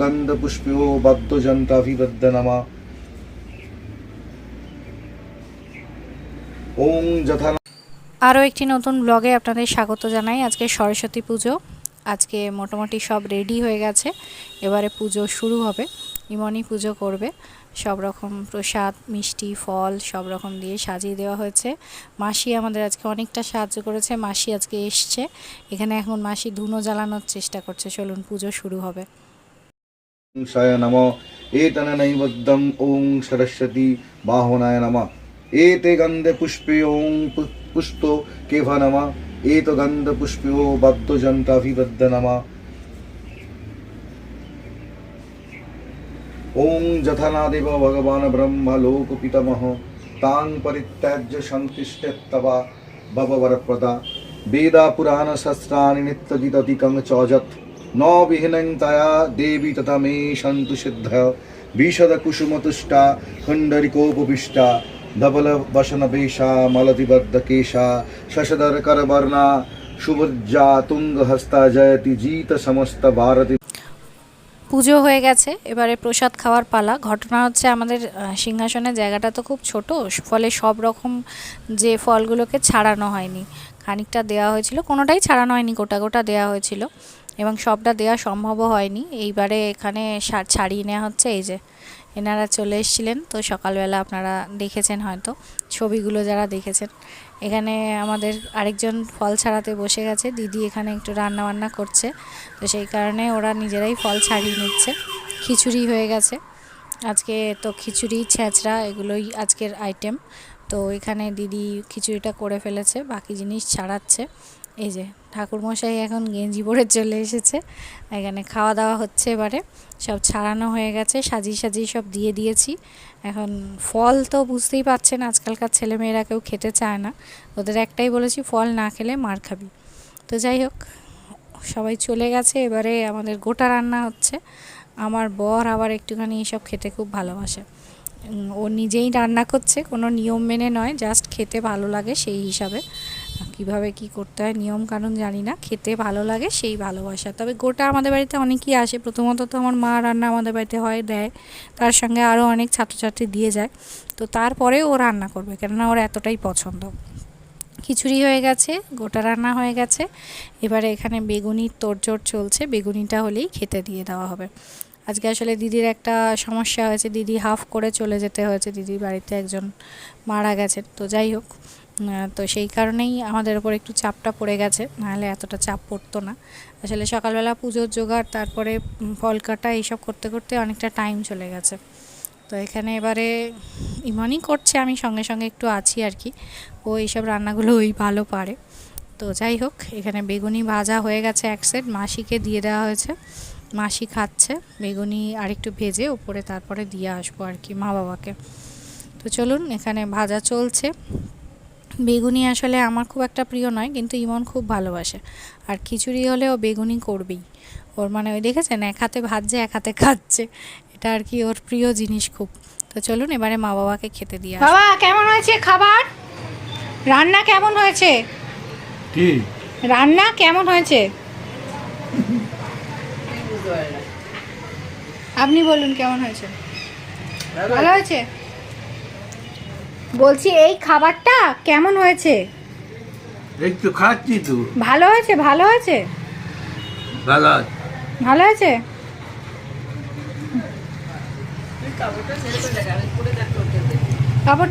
গন্ধপুষ্পেও বাদ্যযন্ত্রাভিবদ্যনামা ওং যথা আরও একটি নতুন ব্লগে আপনাদের স্বাগত জানাই। আজকে সরস্বতী পুজো। আজকে মোটামুটি সব রেডি হয়ে গেছে। এবারে পুজো শুরু হবে। ইমনি পুজো করবে। সব রকম প্রসাদ, মিষ্টি, ফল, সব রকম দিয়ে সাজিয়ে দেওয়া হয়েছে। মাসি আমাদের আজকে অনেকটা সাহায্য করেছে। মাসি আজকে এসছে। এখানে এখন মাসি ধুনো জ্বালানোর চেষ্টা করছে। চলুন পুজো শুরু হবে। শায় নম। এতন নৈবদ্যম ওং সরস্বতী বাহনায় নম। এতে গন্ধে পুষ্পে ওং পু- পুষ্প কেভ নম। এত গন্ধ পুষ্পো বদ্ধজন্তাভিবদ্ধ নম। ওং যথানাদেব ভগবান ব্রহ্ম লোক পিতামহ তাং পরিত্যাজ্য সন্তিষ্ঠবা ন দেবী তথা মে সন্তু সিদ্ধ বিশদ কুসুমতুষ্টা কুণ্ডরিকোপবিষ্টা ধবল বসন বেশা মলতিবদ্ধ কেশা শশধর করবর্ণা সুভজ্জা তুঙ্গ হস্তা জয়তি জিত সমস্ত ভারতী পুজো হয়ে গেছে, এবারে প্রসাদ খাওয়ার পালা। ঘটনা হচ্ছে আমাদের সিংহাসনের জায়গাটা তো খুব ছোট, ফলে সব রকম যে ফলগুলোকে ছাড়ানো হয়নি। খানিকটা দেওয়া হয়েছিল, কোনোটাই ছাড়ানো হয়নি, গোটা গোটা দেওয়া হয়েছিল। এবং সবটা দেওয়া সম্ভবও হয়নি। এইবারে এখানে ছাড়িয়ে নেওয়া হচ্ছে। এই যে এনারা চলে এসেছিলেন। তো সকালবেলা আপনারা দেখেছেন হয়তো। ছবিগুলো যারা দেখেছেন। এখানে আমাদের আরেকজন ফল ছাড়াতে বসে গেছে। দিদি এখানে একটু রান্না বান্না করছে। তো সেই কারণে ওরা নিজেরাই ফল ছাড়িয়ে নিচ্ছে। খিচুড়ি হয়ে গেছে। আজকে তো খিচুড়ি, ছেঁচড়া এগুলোই আজকের আইটেম তো এখানে দিদি খিচুড়িটা করে ফেলেছে। বাকি জিনিস ছাড়াচ্ছে। এই যে ঠাকুরমশাই এখন গেঞ্জি পরে চলে এসেছে। এখানে খাওয়া দাওয়া হচ্ছে এবারে। সব ছাড়ানো হয়ে গেছে, সাজিয়ে সাজিয়ে সব দিয়ে দিয়েছি। এখন ফল তো বুঝতেই পারছেন, আজকালকার ছেলেমেয়েরা কেউ খেতে চায় না। ওদের একটাই বলেছি, ফল না খেলে মার খাবি। তো যাই হোক, সবাই চলে গেছে, এবারে আমাদের গোটা রান্না হচ্ছে। আমার বর আবার একটুখানি এসব খেতে খুব ভালোবাসে। ও নিজেই রান্না করছে, কোনো নিয়ম মেনে নয়, জাস্ট খেতে ভালো লাগে সেই হিসাবে। কীভাবে কি করতে হয়, নিয়ম কানুন জানি না, খেতে ভালো লাগে সেই ভালোবাসা। তবে গোটা আমাদের বাড়িতে অনেকেই আসে, প্রথমত তো আমার মা রান্না আমাদের বাড়িতে হয়, দেয়। তার সঙ্গে আরও অনেক ছাত্রছাত্রী দিয়ে যায়। তো তারপরে ও রান্না করবে, কেননা ওর এতটাই পছন্দ। খিচুড়ি হয়ে গেছে, গোটা রান্না হয়ে গেছে। এবারে এখানে বেগুনির তোড়জোড় চলছে, বেগুনিটা হলেই খেতে দিয়ে দেওয়া হবে। আজকে আসলে দিদির একটা সমস্যা হয়েছে, দিদি হাফ করে চলে যেতে হয়েছে, দিদির বাড়িতে একজন মারা গেছেন তো যাই হোক তো সেই কারণেই আমাদের ওপর একটু চাপটা পড়ে গেছে, নাহলে এতটা চাপ পড়তো না। আসলে সকালবেলা পুজোর জোগাড়, তারপরে ফল কাটা, এইসব করতে করতে অনেকটা টাইম চলে গেছে। তো এখানে এবারে ইমনই করছে, আমি সঙ্গে সঙ্গে একটু আছি আর কি, ও এইসব রান্নাগুলো ওই ভালো পারে। তো যাই হোক, এখানে বেগুনি ভাজা হয়ে গেছে এক সেট মাসিকে দিয়ে দেওয়া হয়েছে। মাসি খাচ্ছে বেগুনি আরেকটু ভেজে ওপরে তারপরে দিয়ে আসব আর কি মা বাবাকে। তো চলুন এখানে ভাজা চলছে। বেগুনি আসলে আমার খুব একটা প্রিয় নয় কিন্তু ইমন খুব ভালোবাসে। আর খিচুড়ি হলে ও বেগুনি করবেই। ওর মানে ওই দেখেছেন এক হাতে ভাজছে এক হাতে খাচ্ছে। এটা আর কি ওর প্রিয় জিনিস খুব। তো চলুন এবারে মা বাবাকে খেতে দিয়ে আসি। বাবা কেমন হয়েছে খাবার? রান্না কেমন হয়েছে? কি? রান্না কেমন হয়েছে? আপনি বলুন কেমন হয়েছে? ভালো হয়েছে? বলছি এই খাবারটা কেমন হয়েছে? একটু খাচ্ছি তো। ভালো হয়েছে? ভালো হয়েছে? ভালো আছে। ভালো হয়েছে? কাপড়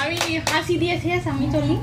আমি হাসি দিয়ে শেষ আমি চলি।